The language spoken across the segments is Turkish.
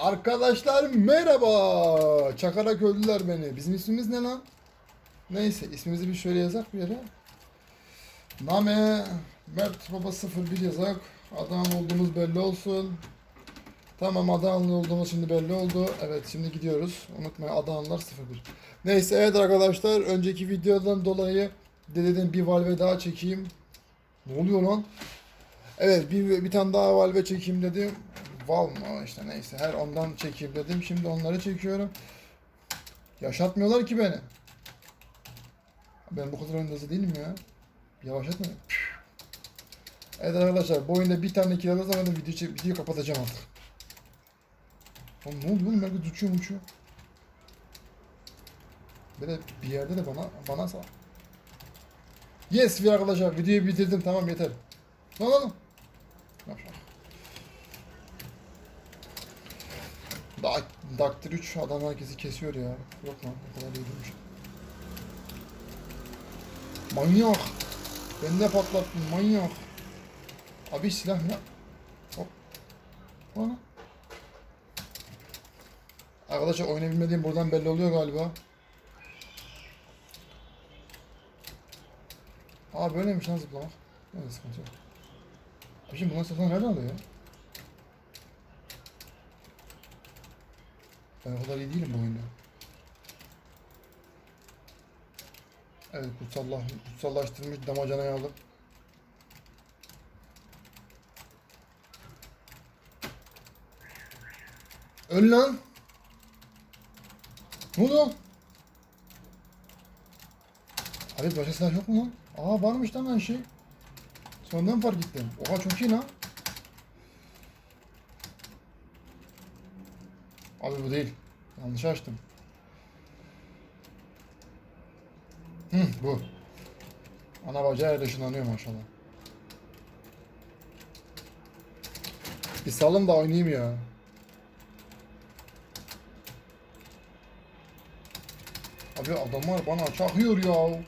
Arkadaşlar merhaba. Çakarak öldüler beni. Bizim ismimiz ne lan? Neyse ismimizi bir şöyle yazak bir yere. Name Mert Baba 01 yazak. Adan olduğumuz belli olsun. Tamam Adanlı olduğumuz şimdi belli oldu. Evet şimdi gidiyoruz. Unutmayın Adanlılar 01. Neyse evet arkadaşlar önceki videodan dolayı dedim bir valve daha çekeyim. Ne oluyor lan? Evet bir, bir tane daha valve çekeyim dedim. Val mı işte neyse her ondan çekeyim dedim. Şimdi onları çekiyorum. Yaşatmıyorlar ki beni. Ben bu kadar hızlı değilim ya. Yavaşlatmayın. Evet arkadaşlar bu oyunda bir tane kill alırsam ben de video, videoyu kapatacağım artık. Oğlum ne oluyor oğlum? Belki uçuyor uçuyor. Böyle bir yerde de bana bana sağ. Yes bir arkadaşlar videoyu bitirdim tamam yeter. Lan lan. Maşallah. Dak Daktır 3 adam herkesi kesiyor ya. Yok lan o kadar değilmiş. Manyak. Ben de patlattım manyak. Abi silah ne? Hop. Bana. Arkadaşlar oynayabilmediğim buradan belli oluyor galiba. Aa böyleymiş lan zıplamak. Neyse sıkıntı yok. Abiciğim bunlar sesler nereden alıyor ya? Ben o kadar iyi değilim bu oyunda. Evet kutsallah, kutsallaştırılmış damacanayı aldım. Öl lan! Ne oldu? Abi başka silah yok mu lan? Aa varmış lan her şey. Sonradan fark ettim. Oha çok iyi lan. Abi bu değil. Yanlış açtım. Hı bu. Ana bacağı yerde ışınlanıyor maşallah. Bir salın da oynayayım ya. Abi adamlar bana çakıyor ya.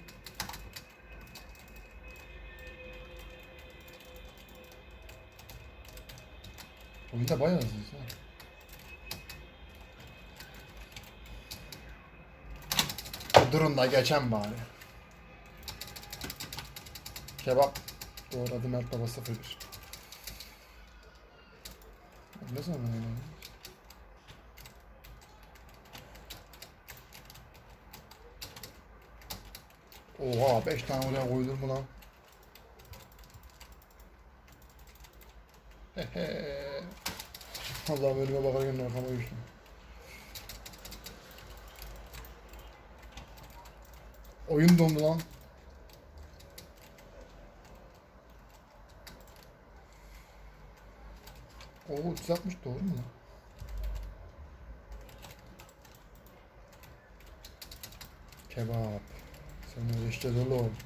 Oyunda bayağı hızlıyız. Durun da geçen bari. Kebap. Doğradı Mert Baba 01. Ne zaman öyle? Oha 5 tane oraya koydun mu lan? Allah'ım önüme bakarken arkama düştüm. Oyun dondu lan. Oo 360 doğru mu lan? Kebap. Sen ödeşeceğiz oğlum.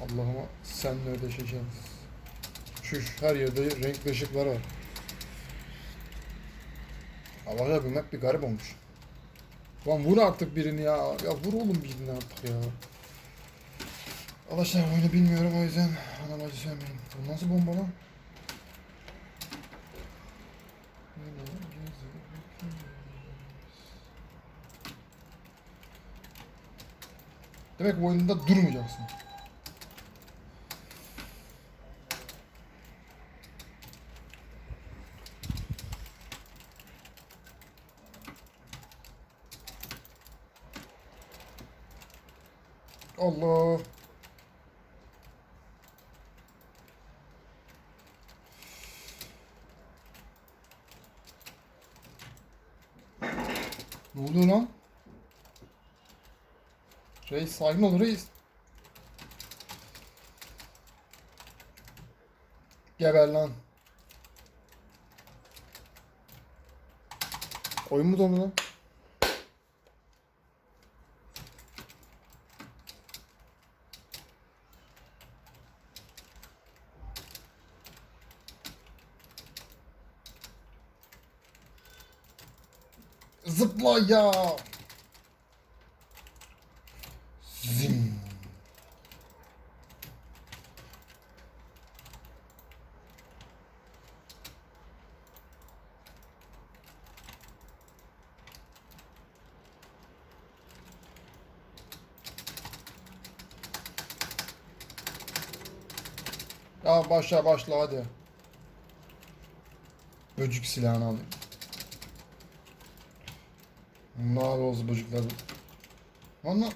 Allah'ıma senle ödeşeceğiz. Şuş her yerde renkli ışıklar var. Allah'a bu map bir garip olmuş. Lan vur artık birini ya. Ya vur oğlum birini artık ya. Arkadaşlar oyunu bilmiyorum o yüzden anam acı sevmeyin. Bu nasıl bomba lan? Demek bu oyunda durmayacaksın. Allah. Ne oluyor lan? Reis sakin ol reis. Geber lan. Oyun mu dondu lan? ya. Zim. Ya başla başla hadi. Böcük silahını alayım. Ne olsun. Lan lan.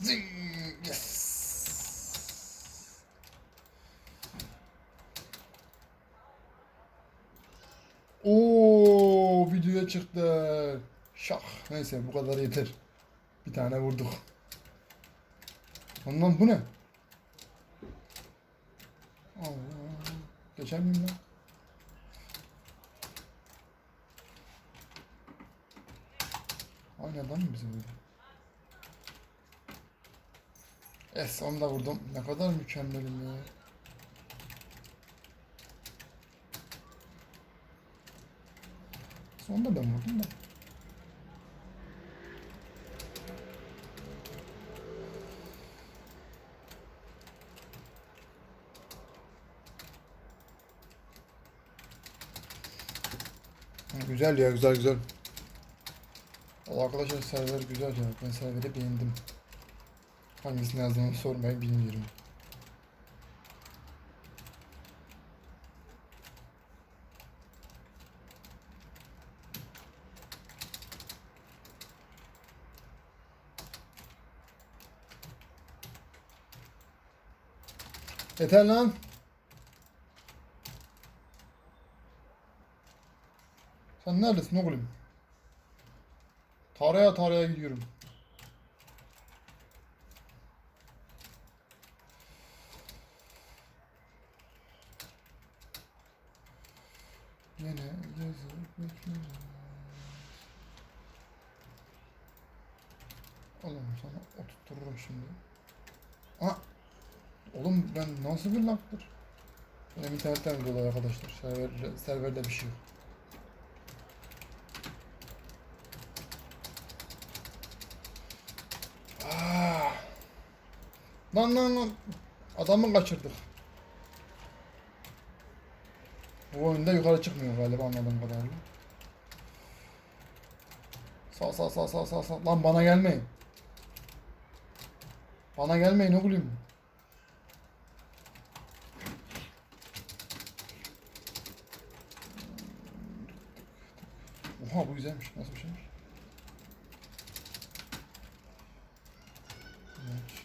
Zing, yes. Oo videoya çıktı. Şah. Neyse bu kadar yeter. Bir tane vurduk. Ondan bu ne? Allah. Geçer miyim lan? Aynı adam mı bizim böyle? Es onu da vurdum. Ne kadar mükemmelim ya. Sonunda ben vurdum da. Güzel ya güzel güzel. Valla arkadaşlar server güzel ya. Ben serveri beğendim. Hangisini yazdığımı sormayı bilmiyorum. Yeter lan. Sen neredesin oğlum? Taraya taraya gidiyorum. Yine bekliyorum. Oğlum sana oturturum şimdi. Aa! Oğlum ben nasıl bir laktır? Benim internetten dolayı arkadaşlar. Server, serverde bir şey yok. Lan lan lan. Adamı kaçırdık. Bu oyunda yukarı çıkmıyor galiba anladığım kadarıyla. Sağ sağ sağ sağ sağ sağ. Lan bana gelmeyin. Bana gelmeyin oğlum. Oha bu güzelmiş. Nasıl bir şeymiş? Evet.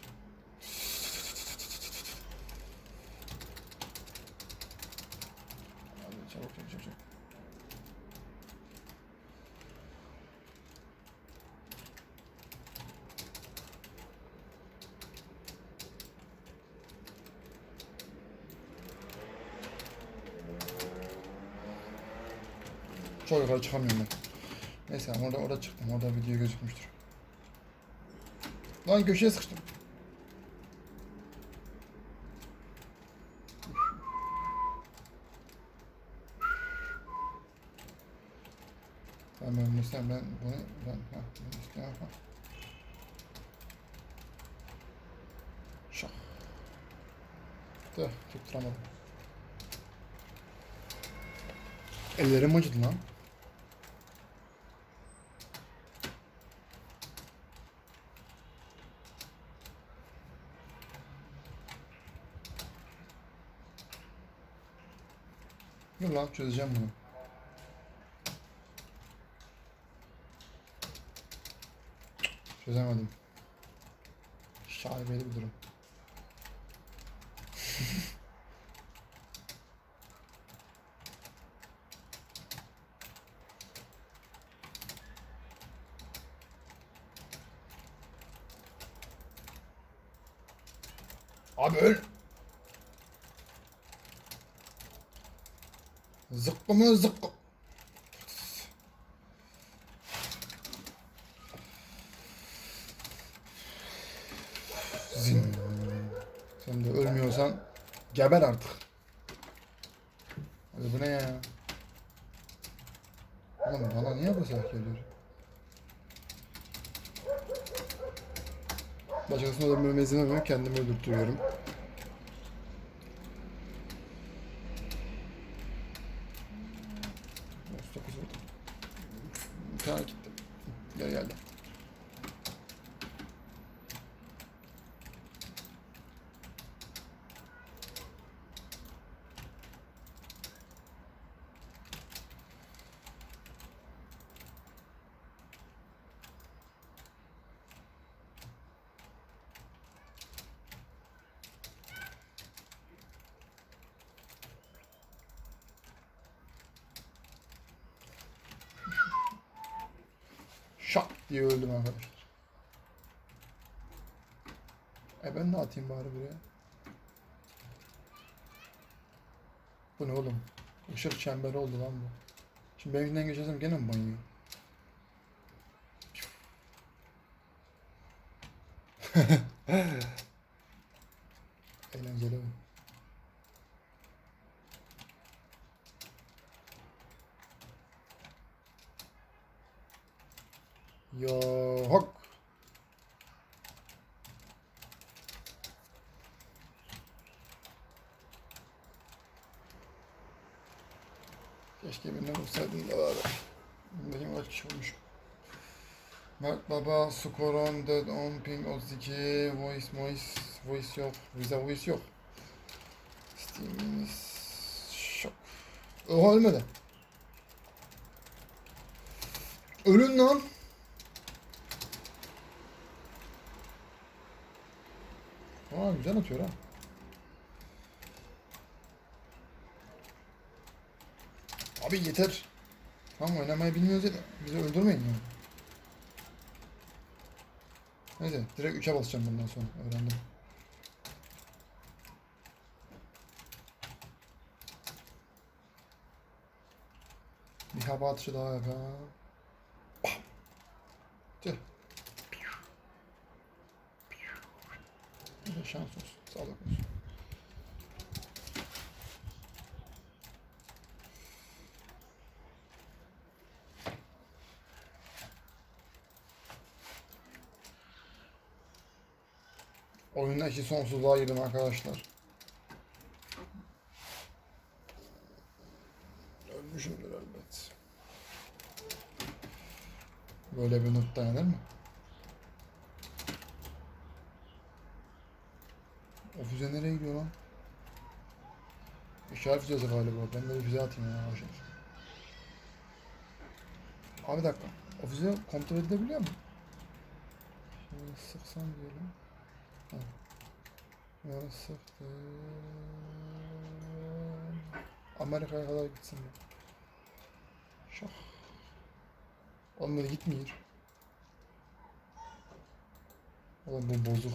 Çok yukarı çıkamıyorum ben. Neyse orada orada çıktım. Orada video gözükmüştür. Lan köşeye sıkıştım. Ben ben mesela ben bunu ben ha bunu istiyorum ha. Şah. Tüh tutturamadım. Ellerim acıdı lan. Dur lan çözeceğim bunu. Çözemedim. Şaibeli bir durum. Abi öl. Mı zıkkı. Zin. Sen de ölmüyorsan geber artık. Hadi bu ne ya? Oğlum bana niye bu silah geliyor? Başkasını öldürmeme izin vermiyorum. Kendimi öldürtüyorum. Dokuz oldu. Diye öldüm arkadaşlar. E ben de atayım bari buraya. Bu ne oğlum? Işık çemberi oldu lan bu. Şimdi benimkinden geçersem gene mi banyo? Eğlenceli bu. Yo hok. Keşke birini vursaydın da bari. Bakayım kaç kişi vurmuş. Mert Baba, Skoron, Dead On, Ping 32, Voice, Voice, Voice yok. Bize Voice yok. Steam'imiz şok. Oha ölmedi. Ölün lan. Aa güzel atıyor ha. Abi yeter. Tamam oynamayı bilmiyoruz ya bizi öldürmeyin yani. Neyse direkt 3'e basacağım bundan sonra öğrendim. Bir hava atışı daha yapalım. Tüh. De şans olsun. Sağlık olsun. Oyunda işi sonsuzluğa girdim arkadaşlar. Ölmüşümdür elbet. Böyle bir not dayanır mı? O füze nereye gidiyor lan? İşaret füzesi galiba. Ben de bir füze atayım ya arkadaşlar. Abi dakika. O füze kontrol edilebiliyor mu? Şöyle sıksam diyelim. Ha. Böyle sıktım. Amerika'ya kadar gitsin. Şah. Olmadı gitmiyor. Oğlum bu bozuk.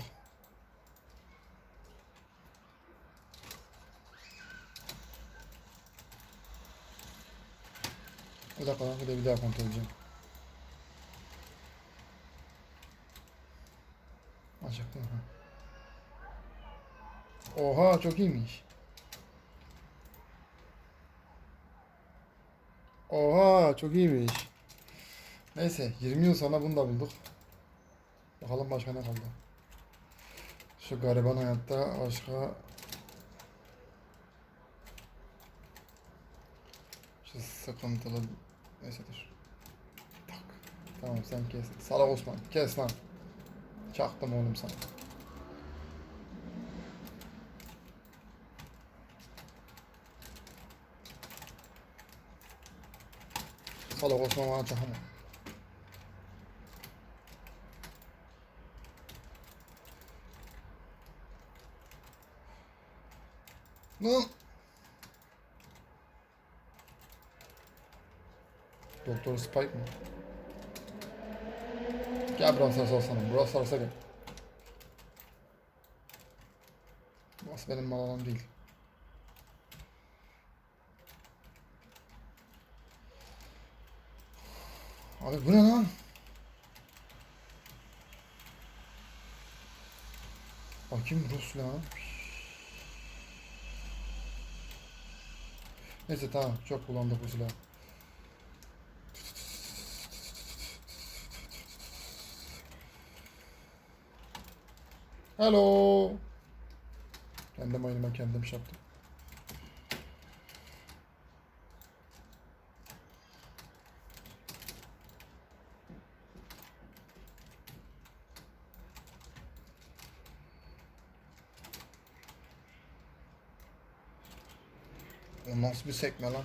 Bir dakika lan bir daha kontrol edeceğim. Açıktı ha. Oha çok iyiymiş. Oha çok iyiymiş. Neyse 20 yıl sonra bunu da bulduk. Bakalım başka ne kaldı. Şu gariban hayatta başka Şu sıkıntılı neyse dur. Tak. Tamam sen kes. Salak Osman kes lan. Çaktım oğlum sana. Salak Osman bana çakamam. Lan. Doktor Spike mı? Gel Brawl Stars alsana. Brawl Stars'a gel. Burası benim mal alanım değil. Abi bu ne lan? Bakayım Rus lan. Neyse tamam çok kullandık bu silahı. Hello. Kendim oyunuma kendim şey yaptım. O nasıl bir sekme lan?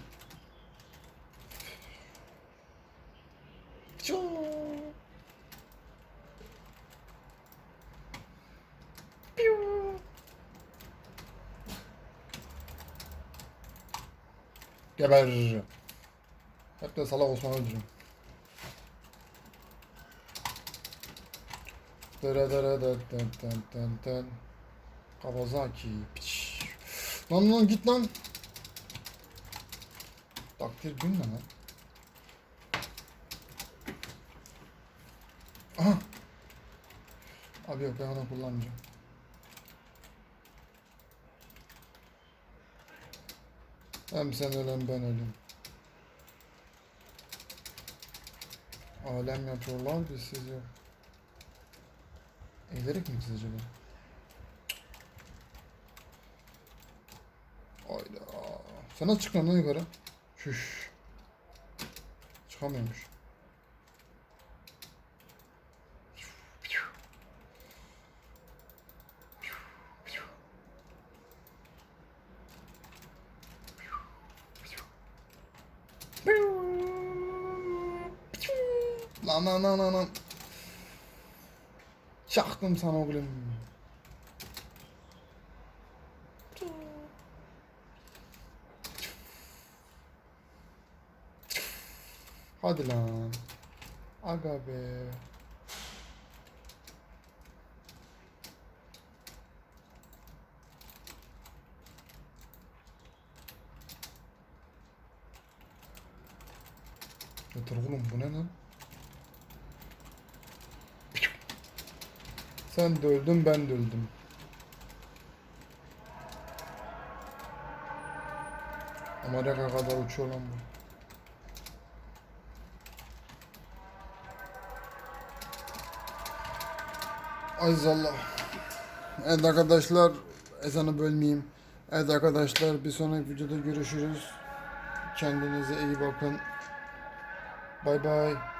Geber. Hep de salak Osman öldürürüm. Dara dara da den den den den. Kawasaki. Piş. Lan lan git lan. Takdir gün lan? Aha. Abi yok ben onu kullanmayacağım. Hem sen ölen ben ölüm. Alem yapıyorlar biz siz yok. Eğilerek mi gideceğiz acaba? Hayda. Nasıl çıktın lan yukarı? Şuş. Çıkamıyormuş. Lan lan lan lan. Çaktım sana oğlum. Hadi lan. Aga be. Yeter oğlum bu ne lan? Sen de öldün ben de öldüm. Amerika kadar uçuyor lan bu. Aziz Allah. Evet arkadaşlar ezanı bölmeyeyim. Evet arkadaşlar bir sonraki videoda görüşürüz. Kendinize iyi bakın. Bay bay.